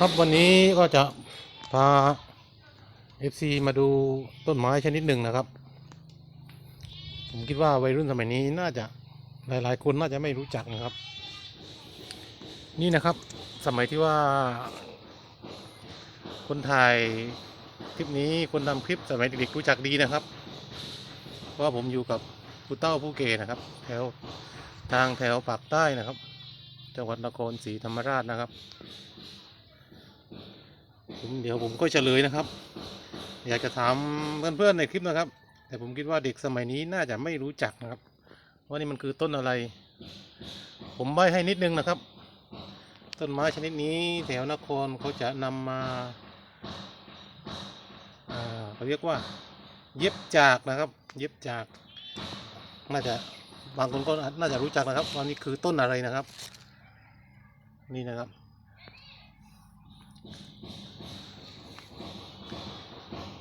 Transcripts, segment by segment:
ครับวันนี้ก็จะพา FC มาดูต้นไม้ชนิดหนึ่งนะครับ ผมคิดว่าวัยรุ่นสมัยนี้น่าจะหลายๆ คนน่าจะไม่รู้จักนะครับ นี่นะครับ สมัยที่ว่า คนถ่ายคลิปนี้คนทำคลิปสมัยเด็กๆรู้จักดีนะครับ เพราะว่าผมอยู่กับผู้เต้าผู้เกนะครับแถวทางแถวปากใต้นะครับ จังหวัดนครศรีธรรมราชนะครับ ผมเดี๋ยวผมก็เฉลยนะครับ อยากจะถามเพื่อนๆในคลิปนะครับ แต่ผมคิดว่าเด็กสมัยนี้น่าจะไม่รู้จักนะครับ ว่านี่มันคือต้นอะไร ผมใบให้นิดนึงนะครับ ต้นไม้ชนิดนี้แถวนครเขาจะนำมาอ่าเขาเรียกว่า เย็บจากนะครับ เย็บจาก น่าจะบางคนก็น่าจะรู้จักนะครับว่านี่คือต้นอะไรนะครับ นี่นะครับ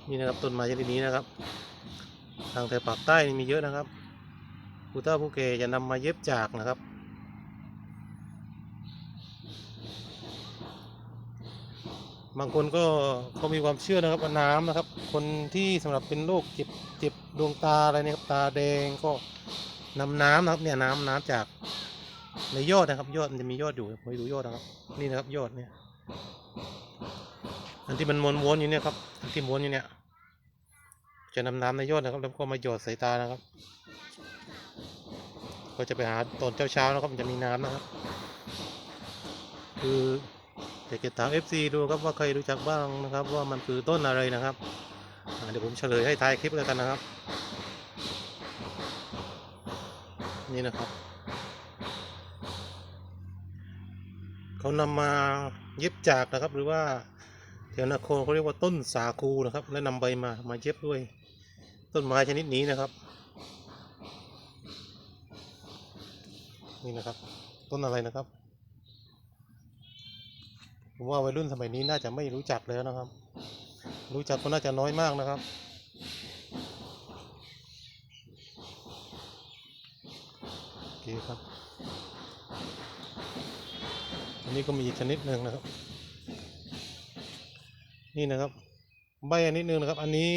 นี่นะครับต้นไม้ชนิดนี้นะครับ ทางแถบปากใต้มีเยอะนะครับผู้เฒ่าผู้แก่จะนำมาเย็บจากนะครับ บางคนก็เขามีความเชื่อนะครับว่าน้ำนะครับ คนที่สำหรับเป็นโรคเจ็บเจ็บดวงตาอะไรเนี่ยครับตาแดงก็นำน้ำนะครับเนี่ยน้ำน้ำจากในยอดนะครับ ยอดมันจะมียอดอยู่ไปดูยอดนะครับ นี่นะครับยอดเนี่ย อันที่มันม้วนๆอยู่เนี่ยครับอันที่ม้วนอยู่เนี่ย จะนำน้ำในยอดนะครับ แล้วก็มาหยดใส่ตานะครับ ก็จะไปหาตอนเช้าๆนะครับมันจะมีน้ำนะครับ คืออยากจะถาม FC ดูครับว่าใครรู้จักบ้างนะครับ ว่ามันคือต้นอะไรนะครับเดี๋ยวผมเฉลยให้ท้ายคลิปแล้วกันนะครับ นี่นะครับเขานำมาเย็บจากนะครับหรือว่า แถวนครเขาเรียกว่าต้นสาคูนะครับ และนำใบมามาเย็บด้วย ต้นไม้ชนิดนี้นะครับ นี่นะครับ ต้นอะไรนะครับผมว่าวัยรุ่นสมัยนี้น่าจะไม่รู้จักแล้วนะครับ รู้จักก็น่าจะน้อยมากนะครับ โอเคครับ อันนี้ก็มีชนิดหนึ่งนะครับ นี่นะครับ ใบอันนิดนึงนะครับ อันนี้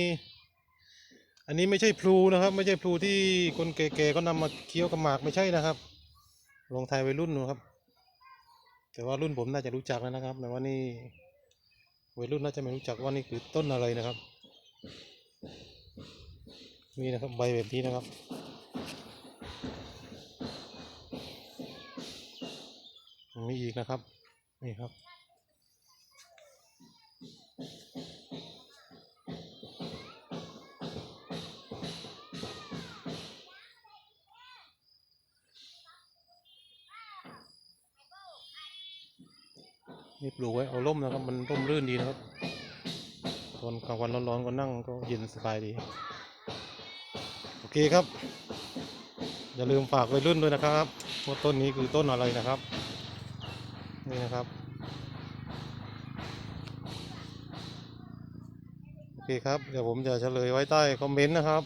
อันนี้ไม่ใช่พลูนะครับ ไม่ใช่พลูที่คนแก่ๆก็นำมาเคี้ยวกับหมากไม่ใช่นะครับลงไทายวัยรุ่นนะครับ แต่ว่ารุ่นผมน่าจะรู้จักแล้วนะครับ แต่ว่านี่วัยรุ่นน่าจะไม่รู้จักว่านี่คือต้นอะไรนะครับ นี่นะครับใบแบบนี้นะครับมีอีกนะครับ นี่ครับ นี่ปลูกไว้เอาร่มนะครับ มันร่มรื่นดีนะครับตอนกลางวันร้อนๆก็นั่งก็เย็นสบายดี โอเคครับ อย่าลืมฝากไว้รุ่นด้วยนะครับว่าต้นนี้คือต้นอะไรนะครับ นี่นะครับ โอเคครับ เดี๋ยวผมจะเฉลยไว้ใต้คอมเมนต์นะครับ